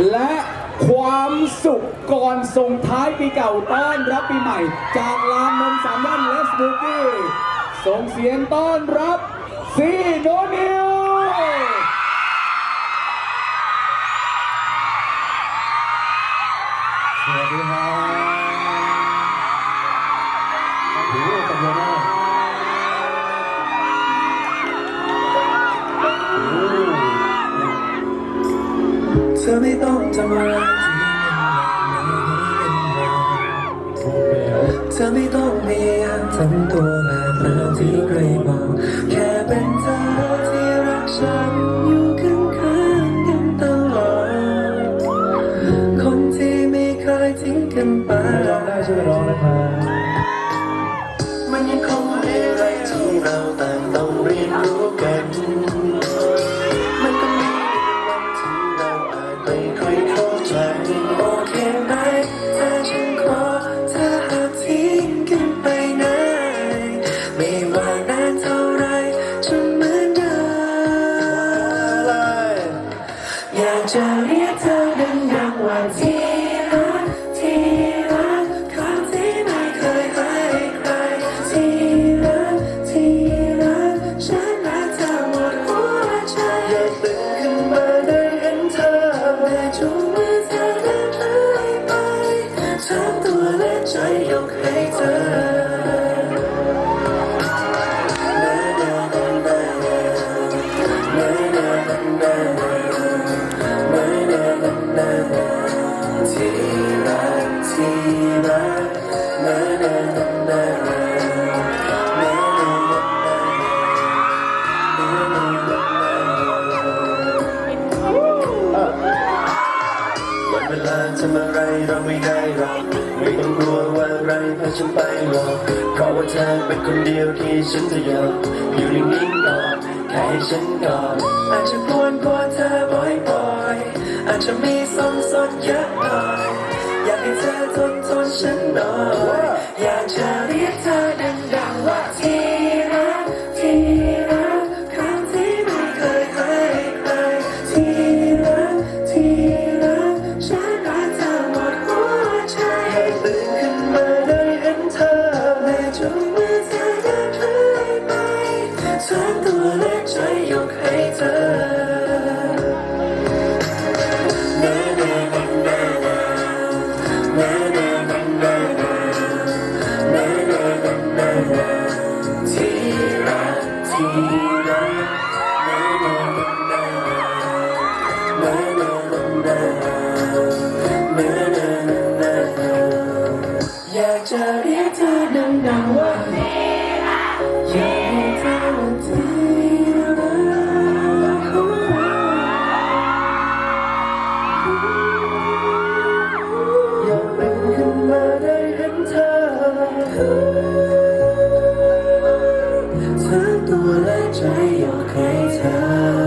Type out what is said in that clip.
นุกก่อนส่งท้ายปีเก่าต้อนรับปีใหม่ จากลานนมสามย่านเลสบูกี้ส่งเสียงต้อนรับซีโนนิวสวัสดีครับโอ้โหขอบคุณมาก เธอไม่ต้องทำอะไรโอเคเธอไม่ต้องพยายามทำตัวแบบนั้นที่ใครบอกแค่เป็นเธอที่รักฉันอยู่ข้างๆกันตลอดคนที่ไม่เคยทิ้งกันไปร้องได้ช่วยร้องนะครับมันยังคงมีอะไรที่เราต่างต้องเรียนรู้กัน จะเรียกเธอดังๆว่าที่รักที่รักคำที่ไม่เคยให้ใครที่รักที่รักฉันรักเธอหมดหัวใจอยากตื่นขึ้นมาได้เห็นเธอแต่จูงมือเธอเดินหายไปทั้งตัวและใจยกให้เธอาทำอะไรเราไม่ได้หรอกไม่ต้องกลัวว่าอะไรพาฉันไปหรอกเพราะว่าเธอเป็นคนเดียวที่ฉันจะยอมอยู่นิ่งๆก่อนแค่ให้ฉันก่อนอาจจะกวนกวนเธอบ่อยๆอาจจะมีสงสนเยอะหน่อยอยากให้เธอทนทนฉันหน่อยอยากจะเรียกเธอดั อยากจะเรียกเธอดังๆว่า ทั้งตัวและใจอยากให้เธอ